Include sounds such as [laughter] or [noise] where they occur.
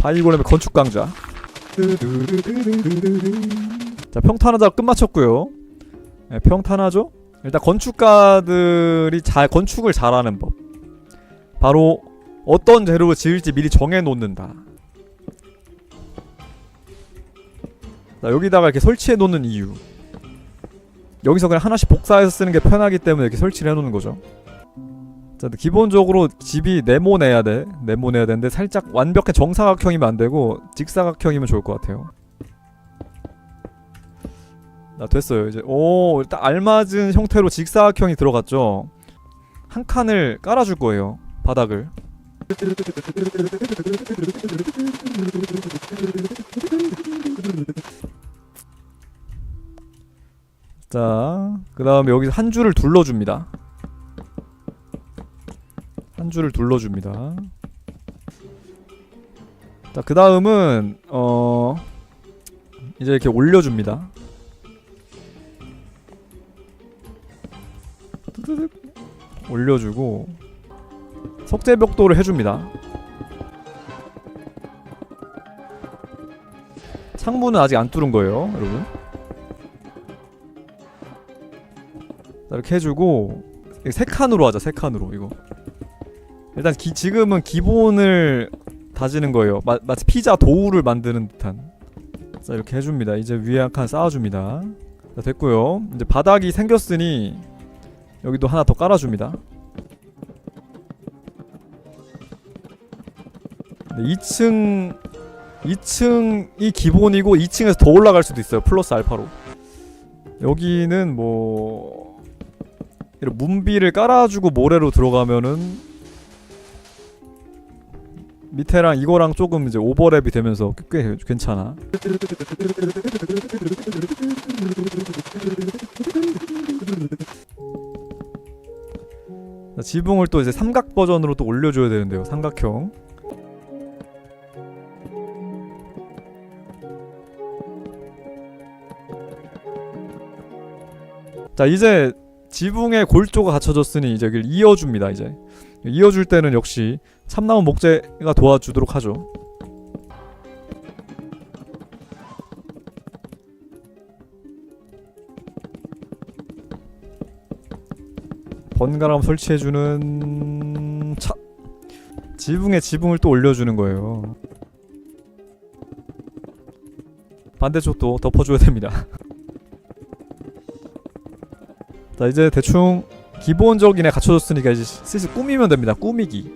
바이골렘의 건축 강자. 자 평탄하다 끝마쳤고요. 네, 평탄하죠? 일단 건축가들이 잘 건축을 잘하는 법. 바로 어떤 재료로 지을지 미리 정해 놓는다. 자 여기다가 이렇게 설치해 놓는 이유. 여기서 그냥 하나씩 복사해서 쓰는 게 편하기 때문에 이렇게 설치를 해 놓는 거죠. 자, 기본적으로 집이 네모내야 돼. 네모내야 되는데 살짝 완벽한 정사각형이면 안 되고 직사각형이면 좋을 것 같아요. 나 됐어요. 이제 오, 딱 알맞은 형태로 직사각형이 들어갔죠. 한 칸을 깔아줄 거예요. 바닥을. 자, 그 다음에 여기서 한 줄을 둘러줍니다. 한 줄을 둘러줍니다. 자, 그 다음은 어 이제 이렇게 올려줍니다. 올려주고 석재 벽돌을 해줍니다. 창문은 아직 안 뚫은 거예요, 여러분. 자, 이렇게 해주고 세 칸으로 하자, 세 칸으로 이거. 일단 기, 지금은 기본을 다지는 거예요. 마, 마치 피자 도우를 만드는 듯한. 자 이렇게 해줍니다. 이제 위에 한 칸 쌓아줍니다. 자 됐고요. 이제 바닥이 생겼으니 여기도 하나 더 깔아줍니다. 네, 2층 2층이 기본이고 2층에서 더 올라갈 수도 있어요. 플러스 알파로. 여기는 뭐 이런 문비를 깔아주고 모래로 들어가면은 밑에랑 이거랑 조금 이제 오버랩이 되면서 꽤 괜찮아. 자, 지붕을 또 이제 삼각 버전으로 또 올려줘야 되는데요. 삼각형. 자 이제 지붕에 골조가 갖춰졌으니 이제 여기를 이어줍니다. 이제 이어줄 때는 역시 참나무 목재가 도와주도록 하죠. 번갈아 설치해주는 차 지붕에 지붕을 또 올려주는 거예요. 반대쪽도 덮어줘야 됩니다. [laughs] 자 이제 대충 기본적인 애 갖춰졌으니까 이제 슬슬 꾸미면 됩니다. 꾸미기.